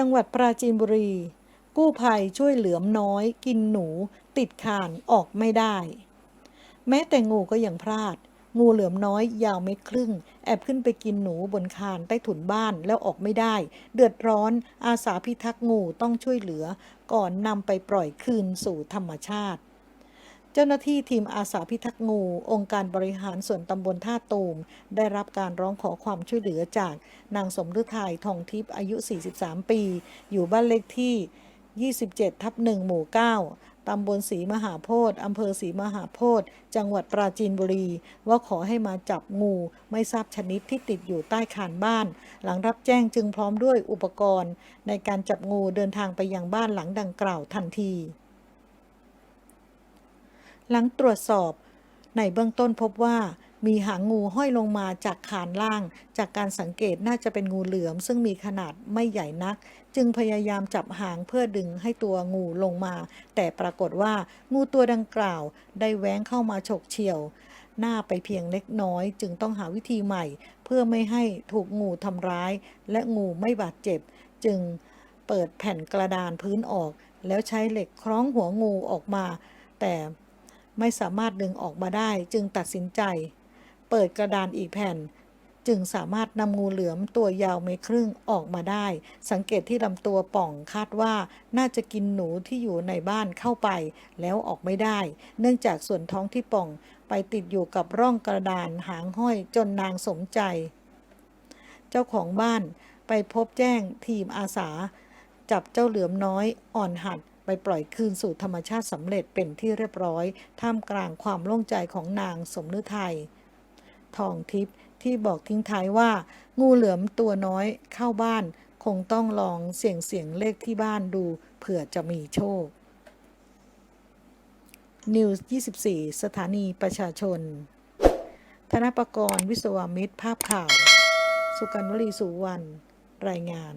จังหวัดปราจีนบุรี กู้ภัยช่วยเหลือมน้อย กินหนู ติดคานออกไม่ได้ แม้แต่งูก็ยังพลาด งูเหลือมน้อยยาวเมตรครึ่ง แอบขึ้นไปกินหนูบนคานใต้ถุนบ้านแล้วออกไม่ได้ เดือดร้อนอาสาพิทักษ์งูต้องช่วยเหลือ ก่อนนำไปปล่อยคืนสู่ธรรมชาติ จ้าหน้าที่ทีมอาสาพิทักษ์งู องค์การบริหารส่วนตำบลท่าตูม ได้รับการร้องขอความช่วยเหลือจากนางสมฤทัยทองทิพย์อายุ 43 ปี อยู่บ้านเลขที่ 27 ทับ1หมู่ 9 ตำบลศรีมหาโพธิ์อำเภอศรีมหาโพธิ์จังหวัดปราจีนบุรี ว่าขอให้มาจับงูไม่ทราบชนิดที่ติดอยู่ใต้คานบ้าน หลังรับแจ้งจึงพร้อมด้วยอุปกรณ์ ในการจับงูเดินทางไปยังบ้านหลังดังกล่าวทันที หลังตรวจสอบ ในเบื้องต้นพบว่ามีหางงูห้อยลงมาจากขานล่าง จากการสังเกตน่าจะเป็นงูเหลือม ซึ่งมีขนาดไม่ใหญ่นัก จึงพยายามจับหางเพื่อดึงให้ตัวงูลงมา แต่ปรากฏว่างูตัวดังกล่าว ได้แหว้งเข้ามาฉกเฉี่ยว หน้าไปเพียงเล็กน้อย จึงต้องหาวิธีใหม่ เพื่อไม่ให้ถูกงูทำร้าย และงูไม่บาดเจ็บ จึงเปิดแผ่นกระดานพื้นออก แล้วใช้เหล็กคล้องหัวงูออกมา แต่ ไม่สามารถดึงออกมาได้จึงตัดสินใจ เปิดกระดานอีกแผ่น จึงสามารถนำงูเหลือมตัวยาวเมตรครึ่งออกมาได้ สังเกตที่ลำตัวป่องคาดว่าน่าจะกินหนูที่อยู่ในบ้านเข้าไป แล้วออกไม่ได้ เนื่องจากส่วนท้องที่ป่องไปติดอยู่กับร่องกระดานหางห้อยจนนางสมใจ เจ้าของบ้านไปพบแจ้งทีมอาสา จับเจ้าเหลือมน้อยอ่อนหัด ไปปล่อยคืนสู่ธรรมชาติสำเร็จเป็นที่เรียบร้อย ท่ามกลางความโล่งใจของนางสมฤทัยทองทิพย์ที่บอกทิ้งท้ายว่า งูเหลือมตัวน้อยเข้าบ้าน คงต้องลองเสี่ยงเสียงเลขที่บ้านดู เผื่อจะมีโชค นิวส์24 สถานีประชาชน ธนปกรณ์วิศวามิตรภาพข่าว สุกันวลีสุวรรณรายงาน